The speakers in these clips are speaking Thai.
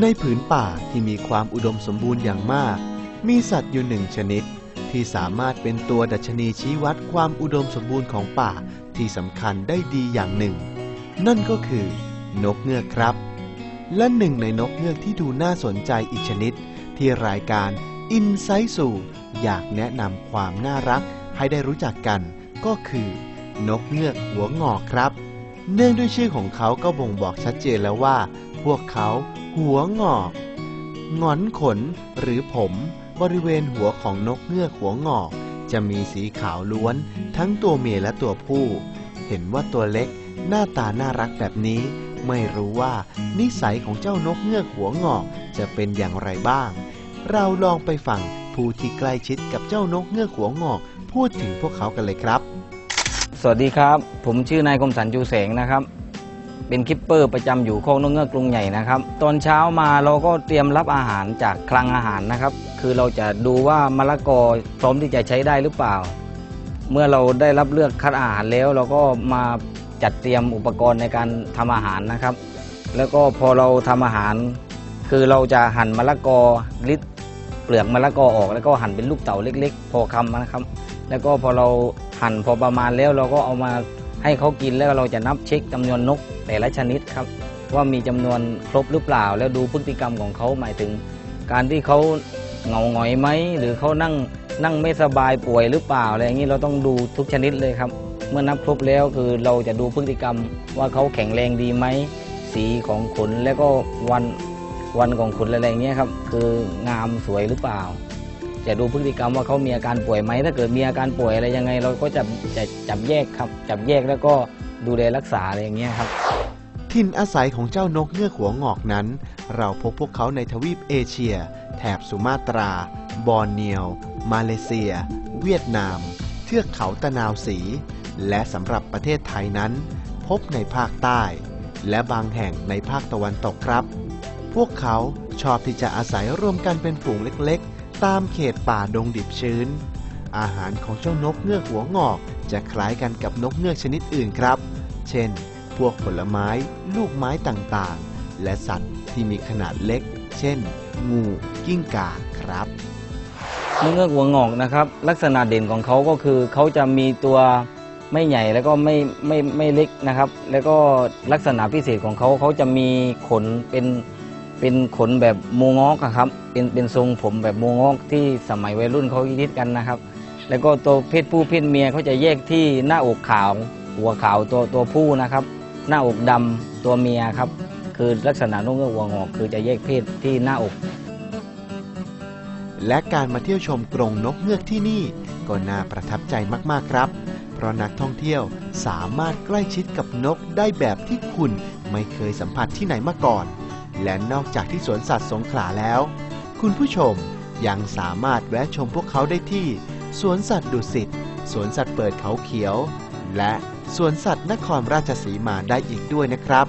ในผืนป่าที่มีความอุดมสมบูรณ์อย่างมาก มีสัตว์อยู่หนึ่งชนิด ที่สามารถเป็นตัวดัชนีชี้วัดความอุดมสมบูรณ์ของป่าที่สำคัญได้ดีอย่างหนึ่ง นั่นก็คือนกเงือกครับ และหนึ่งในนกเงือกที่ดูน่าสนใจอีกชนิด ที่รายการอินไซสู่อยากแนะนำความน่ารักให้ได้รู้จักกัน ก็คือ นกเงือกหัวงอกครับ เนื่องด้วยชื่อของเขาก็บ่งบอกชัดเจนแล้วว่า พวกเขา หัวงอก งอนขนหรือผมบริเวณหัวของนกเงือกหัวงอก จะมีสีขาวล้วน ทั้งตัวเมียและตัวผู้ เห็นว่าตัวเล็กหน้าตาน่ารักแบบนี้ ไม่รู้ว่านิสัยของเจ้านกเงือกหัวงอกจะเป็นอย่างไรบ้าง เราลองไปฟังผู้ที่ใกล้ชิดกับเจ้านกเงือกหัวงอก พูดถึงพวกเขากันเลยครับ สวัสดีครับ ผมชื่อนายคมสันจูแสงนะครับ เป็นคิปเปอร์ประจำอยู่โคกนกเงือกกรุงใหญ่นะครับ ตอนเช้ามาเราก็เตรียมรับอาหารจากคลังอาหารนะครับ คือเราจะดูว่ามะละกอพร้อมที่จะใช้ได้หรือเปล่า เมื่อเราได้รับเลือกคัดอาหารแล้ว เราก็มาจัดเตรียมอุปกรณ์ในการทำอาหารนะครับ แล้วก็พอเราทำอาหาร คือเราจะหั่นมะละกอลิดเปลือกมะละกอออก แล้วก็หั่นเป็นลูกเต๋าเล็ก ๆ พอคำนะครับ แล้วก็พอเราหั่นพอประมาณแล้วเราก็เอามา ให้เขากินแล้วเราจะนับเช็คจำนวนนกแต่ละชนิดครับว่ามีจำนวนครบหรือเปล่า แล้วดูพฤติกรรมของเขาหมายถึง การที่เขาเหงาหงอยไหมหรือเขานั่งนั่งไม่สบายป่วยหรือเปล่าอะไรอย่างนี้เราต้องดูทุกชนิดเลยครับ เมื่อนับครบแล้วคือเราจะดูพฤติกรรมว่าเขาแข็งแรงดีไหมสีของขนแล้วก็วันวันของขนอะไรอย่างเงี้ยครับคืองามสวยหรือเปล่า จะดูพฤติกรรมว่าเขามีอาการป่วยไหมถ้าเกิดมีอาการป่วยอะไรยังไง เราก็จะจะจับแยกครับ จับแยกแล้วก็ดูแลรักษาอะไรอย่างเงี้ยครับถิ่นอาศัยของเจ้านกเงือกหัวงอกนั้น เราพบพวกเขาในทวีปเอเชีย แถบสุมาตรา บอร์เนียว มาเลเซีย เวียดนาม เทือกเขาตะนาวสี และสำหรับประเทศไทยนั้น พบในภาคใต้ และบางแห่งในภาคตะวันตกครับ พวกเขาชอบที่จะอาศัยร่วมกันเป็นฝูงเล็ก ตามเขตป่าดงดิบชื้น อาหารของเจ้านกเงือกหัวงอก จะคล้ายกันกับนกเงือกชนิดอื่นครับ เช่น พวกผลไม้ ลูกไม้ต่างๆ และสัตว์ที่มีขนาดเล็ก เช่น งูกิ้งก่าครับนกเงือกหัวงอกนะครับลักษณะเด่นของเขาก็คือเขาจะมีตัวไม่ใหญ่แล้วก็ไม่ไม่ไม่เล็กนะครับ แล้วก็ลักษณะพิเศษของเขาเขาจะมีขนเป็น เป็นขนแบบโมงอกอะครับ เป็นเป็นทรงผมแบบโมงอกที่สมัยวัยรุ่นเขาคิดกันนะครับ แล้วก็ตัวเพศผู้เพศเมียเขาจะแยกที่หน้าอกขาว หัวขาวตัวตัวผู้นะครับ หน้าอกดำตัวเมียครับ คือลักษณะนกเงือกหัวงอก คือจะแยกเพศที่หน้าอก และการมาเที่ยวชมกรงนกเงือกที่นี่ ก็น่าประทับใจมากๆครับ เพราะนักท่องเที่ยวสามารถใกล้ชิดกับนกได้แบบที่คุณไม่เคยสัมผัสที่ไหนมาก่อน และนอกจากที่สวนสัตว์สงขลาแล้ว คุณผู้ชมยังสามารถแวะชมพวกเขาได้ที่ สวนสัตว์ดุสิต สวนสัตว์เปิดเขาเขียว และสวนสัตว์นครราชสีมาได้อีกด้วยนะครับ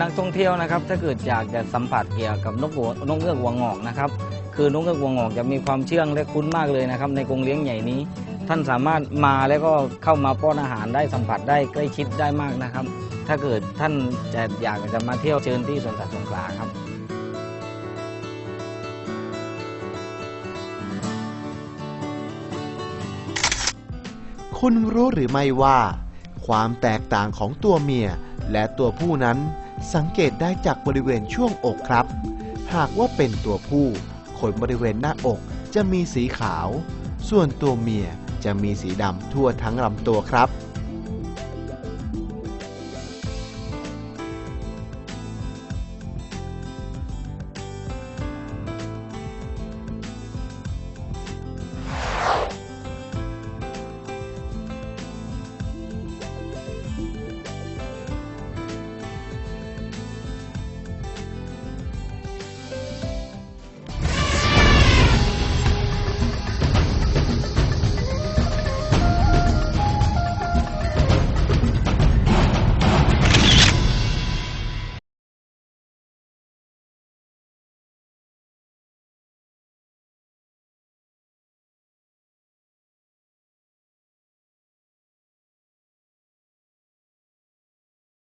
นักท่องเที่ยวนะครับ ถ้าเกิดอยากจะสัมผัสเกี่ยวกับนกหัวนกเงือกหัวงอกนะครับ คือนกเงือกหัวงอกจะมีความเชื่องและคุ้นมากเลยนะครับ ในกรงเลี้ยงใหญ่นี้ ท่านสามารถมาแล้วก็เข้ามาป้อนอาหารได้สัมผัสได้ใกล้ชิดได้มากนะครับ ถ้าเกิดท่านจะอยากจะมาเที่ยวเชิญที่สวนสัตว์สงขลาครับคุณรู้หรือไม่ว่า ความแตกต่างของตัวเมียและตัวผู้นั้นสังเกตได้จากบริเวณช่วงอกครับ หากว่าเป็นตัวผู้ขนบริเวณหน้าอกจะมีสีขาว ส่วนตัวเมียจะมีสีดำทั่วทั้งลำตัวครับ